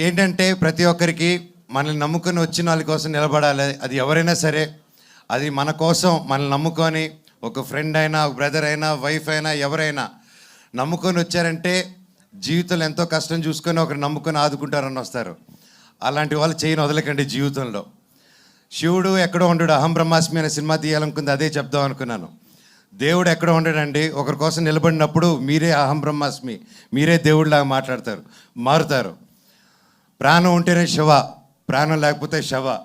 ఏంటంటే ప్రతి ఒక్కరికి మనల్ని నమ్ముకొని వచ్చిన వాళ్ళ కోసం నిలబడాలి. అది ఎవరైనా సరే అది మన కోసం మనల్ని నమ్ముకొని ఒక ఫ్రెండ్ అయినా ఒక బ్రదర్ అయినా వైఫ్ అయినా ఎవరైనా నమ్ముకొని వచ్చారంటే జీవితంలో ఎంతో కష్టం చూసుకొని ఒకరు నమ్ముకొని ఆదుకుంటారని వస్తారు. అలాంటి వాళ్ళు చేయని వదలకండి జీవితంలో. శివుడు ఎక్కడో ఉండడు అహం బ్రహ్మాస్మి అనే సినిమా తీయాలనుకుంది అదే చెప్దాం అనుకున్నాను. దేవుడు ఎక్కడ ఉండడండి ఒకరి కోసం నిలబడినప్పుడు మీరే అహం బ్రహ్మాస్మి మీరే దేవుడిలాగా మాట్లాడతారు మారుతారు. ప్రాణం ఉంటేనే శవ ప్రాణం లేకపోతే శవ.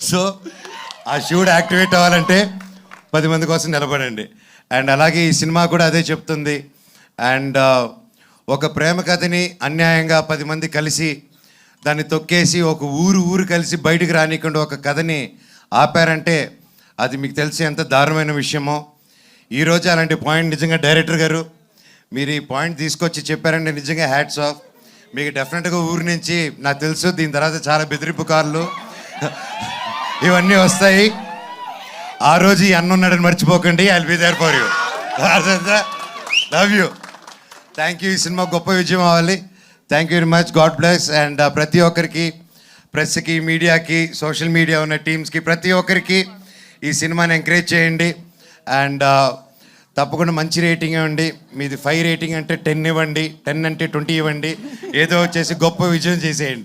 సో ఆ శివుడు యాక్టివేట్ అవ్వాలంటే పది మంది కోసం నిలబడండి. అండ్ అలాగే ఈ సినిమా కూడా అదే చెప్తుంది. అండ్ ఒక ప్రేమ కథని అన్యాయంగా పది మంది కలిసి దాన్ని తొక్కేసి ఒక ఊరు ఊరు కలిసి బయటికి రానికుండా ఒక కథని ఆపారంటే అది మీకు తెలిసి ఎంత దారుణమైన విషయమో. ఈరోజు అలాంటి పాయింట్ నిజంగా డైరెక్టర్ గారు మీరు ఈ పాయింట్ తీసుకొచ్చి చెప్పారంటే నిజంగా హ్యాట్స్ ఆఫ్. మీకు డెఫినెట్గా ఊరి నుంచి నాకు తెలుసు దీని తర్వాత చాలా బెదిరింపు కార్లు. ఇవన్నీ వస్తాయి. ఆ రోజు ఈ అన్న ఉన్నాడని మర్చిపోకండి I be there for you love you thank you ఈ సినిమా గొప్ప విజయం అవ్వాలి. Thank you very much God bless and ప్రతి ఒక్కరికి ప్రెస్కి మీడియాకి సోషల్ మీడియా ఉన్న టీమ్స్కి ప్రతి ఒక్కరికి ఈ సినిమాని ఎంకరేజ్ చేయండి. అండ్ తప్పకుండా మంచి రేటింగ్ ఇవ్వండి. మీది ఫైవ్ రేటింగ్ అంటే టెన్ ఇవ్వండి టెన్ అంటే ట్వంటీ ఇవ్వండి. ఏదో వచ్చేసి గొప్ప విజయం చేసేయండి.